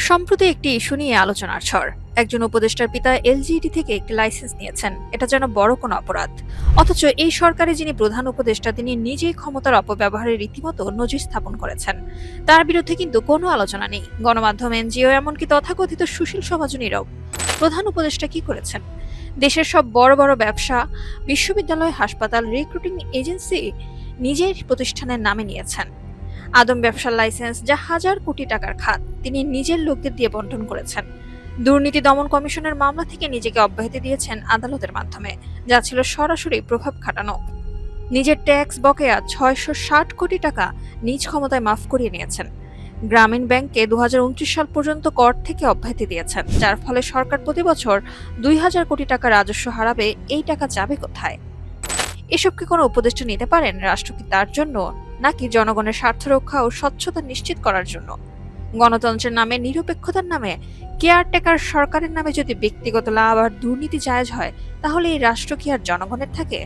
সম্প্রতি একটি ইস্যু নিয়ে আলোচনার ঝড়। একজন উপদেষ্টার পিতা এলজিইডি থেকে একটি লাইসেন্স নিয়েছেন। এটা যেন বড় কোনো অপরাধ। অথচ এই সরকারে যিনি প্রধান উপদেষ্টা, তিনি নিজেই ক্ষমতার অপব্যবহারের রীতিমতো নজির স্থাপন করেছেন। তার বিরুদ্ধে কিন্তু কোনো আলোচনা নেই। গণমাধ্যম, এনজিও, এমনকি তথাকথিত সুশীল সমাজনীরাও প্রধান উপদেষ্টা কি করেছেন? দেশের সব বড় বড় ব্যবসা, বিশ্ববিদ্যালয়, হাসপাতাল, রিক্রুটিং এজেন্সি নিজের প্রতিষ্ঠানের নামে নিয়েছেন। আদম ব্যবসার লাইসেন্স যা হাজার কোটি টাকার খাত তিনি নিজের লোকদের দিয়ে বন্টন করেছেন। দুর্নীতি দমন কমিশনের মামলা থেকে নিজেকে অব্যাহতি দিয়েছেন আদালতের মাধ্যমে, যা ছিল সরাসরি প্রভাব খাটানো। নিজের ট্যাক্স বকেয়া ছয়শো ষাট কোটি টাকা নিজ ক্ষমতায় মাফ করিয়ে নিয়েছেন। গ্রামীণ ব্যাংকে দু হাজার উনত্রিশ সাল পর্যন্ত কর থেকে অব্যাহতি দিয়েছেন, যার ফলে সরকার প্রতি বছর দুই হাজার কোটি টাকা রাজস্ব হারাবে, এই টাকা যাবে কোথায়? এসব কি কোনো উপদেষ্টা নিতে পারেন রাষ্ট্র কি তার জন্য? নাকি জনগণের স্বার্থ রক্ষা ও স্বচ্ছতা নিশ্চিত করার জন্য? গণতন্ত্রের নামে, নিরপেক্ষতার নামে, কেয়ারটেকার সরকারের নামে যদি ব্যক্তিগত লাভ আর দুর্নীতি জায়জ হয়, তাহলে এই রাষ্ট্র কি আর জনগণের থাকে?